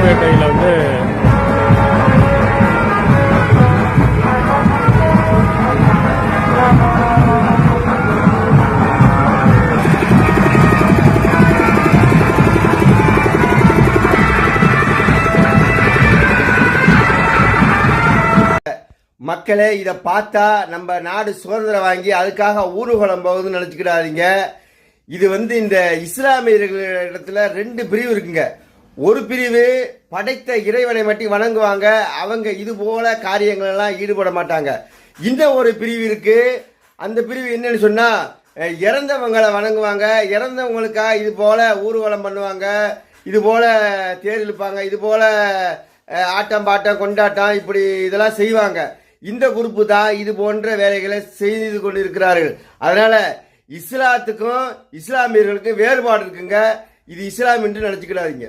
புதுப்பேட்டையில் வந்து மக்களே இதை பார்த்தா நம்ம நாடு சுதந்திரம் வாங்கி அதுக்காக ஊர்வலம் போகுதுன்னு நினச்சிக்கிடாதீங்க. இது வந்து இந்த இஸ்லாமியர்கள் இடத்துல ரெண்டு பிரிவு இருக்குங்க. ஒரு பிரிவு படைத்த இறைவனை மட்டும் வணங்குவாங்க. அவங்க இது போல காரியங்கள் எல்லாம் ஈடுபட மாட்டாங்க. இந்த ஒரு பிரிவு இருக்கு அந்த பிரிவு என்னன்னு சொன்னா இறந்தவங்களை வணங்குவாங்க. இறந்தவங்களுக்காக இது போல ஊர்வலம் பண்ணுவாங்க. இது போல தேர் இழுப்பாங்க. இது போல ஆட்டம் பாட்டம் கொண்டாட்டம் இப்படி இதெல்லாம் செய்வாங்க. இந்த குரூப்பு தான் இது போன்ற வேலைகளை செய்து கொண்டிருக்கிறார்கள். அதனால இஸ்லாத்துக்கும் இஸ்லாமியர்களுக்கும் வேறுபாடு இருக்குங்க. இது இஸ்லாம் என்று நினச்சிக்கிடாதீங்க.